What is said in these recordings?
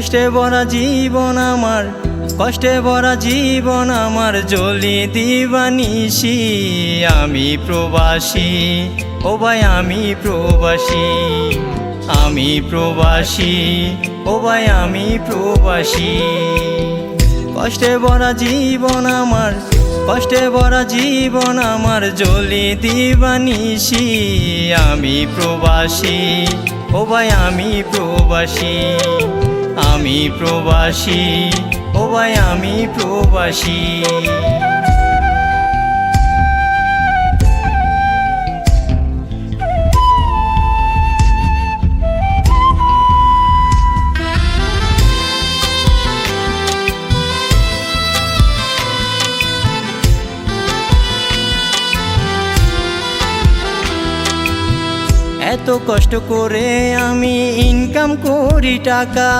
কষ্টে ভরা জীবন আমার, কষ্টে ভরা জীবন আমার জলি দিবানিসি আমি প্রবাসী, ও ভাই আমি প্রবাসী। আমি প্রবাসী, ও ভাই আমি প্রবাসী। কষ্টে ভরা জীবন আমার, কষ্টে ভরা জীবন আমার জলি দিবানিসি আমি প্রবাসী, ও ভাই আমি প্রবাসী। আমি প্রবাসী ও ভাই আমি প্রবাসী। এত কষ্ট করে আমি ইনকাম করি টাকা।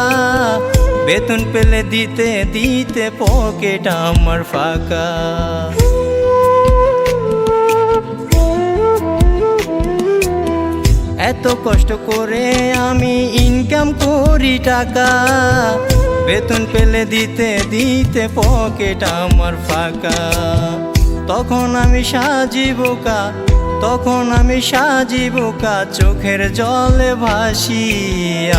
বেতন পেলে দিতে দিতে পকেট আমার ফাঁকা। এত কষ্ট করে আমি ইনকাম করি টাকা। বেতন পেলে দিতে দিতে পকেট আমার ফাঁকা। তখন আমি সাজিবোকা তখন আমি সাজিবোকা চোখের জলে ভাসি।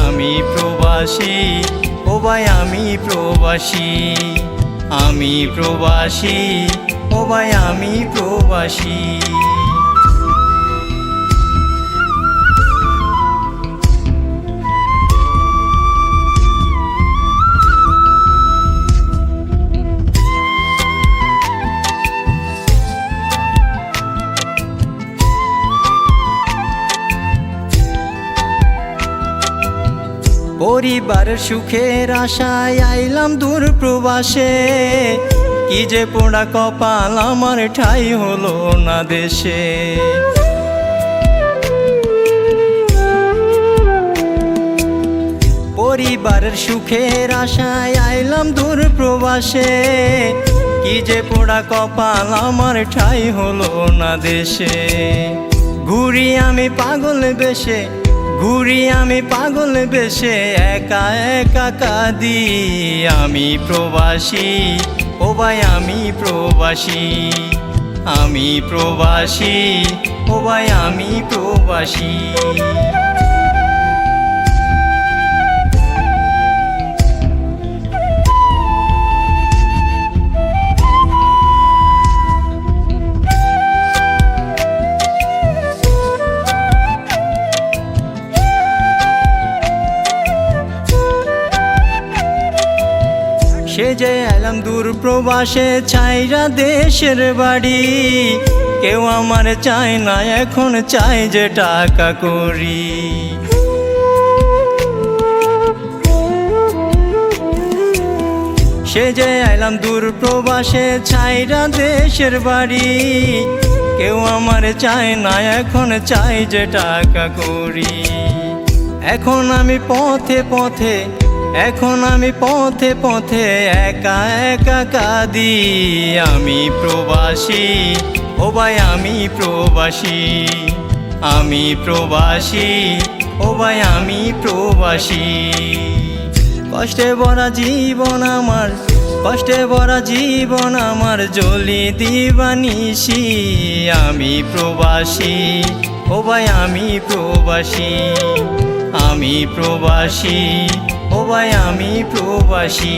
আমি প্রবাসী, ও ভাই আমি প্রবাসী। আমি প্রবাসী, ও ভাই আমি প্রবাসী। পরিবারের সুখের আশায় আইলাম দূর প্রবাসে। কি যে পোড়া কপাল আমার ঠাই হলো না দেশে। পরিবারের সুখের আশায় আইলাম দূর প্রবাসে। কি যে পোড়া কপাল আমার ঠাই হলো না দেশে। ঘুরি আমি পাগল বেশে ঘুরি আমি পাগল বেশে, একা একা কাঁদি। আমি প্রবাসী, ও ভাই আমি প্রবাসী। আমি প্রবাসী, ও ভাই আমি প্রবাসী। সে যে এলাম দূর প্রবাসে চাইরা দেশের বাড়ি। কেউ আমার চায় না, এখন চাই যে টাকা করি। সে যে এলাম দূর প্রবাসে চাইরা দেশের বাড়ি। কেউ আমার চায় না, এখন চাই যে টাকা করি। এখন আমি পথে পথে এখন আমি পথে পথে একা একা কাঁদি। আমি প্রবাসী, ও ভাই আমি প্রবাসী। আমি প্রবাসী, ও ভাই আমি প্রবাসী। কষ্টে ভরা জীবন আমার, কষ্টে ভরা জীবন আমার জলি দিবানিসি আমি প্রবাসী, ও ভাই আমি প্রবাসী। আমি প্রবাসী ও ভাই আমি প্রবাসী।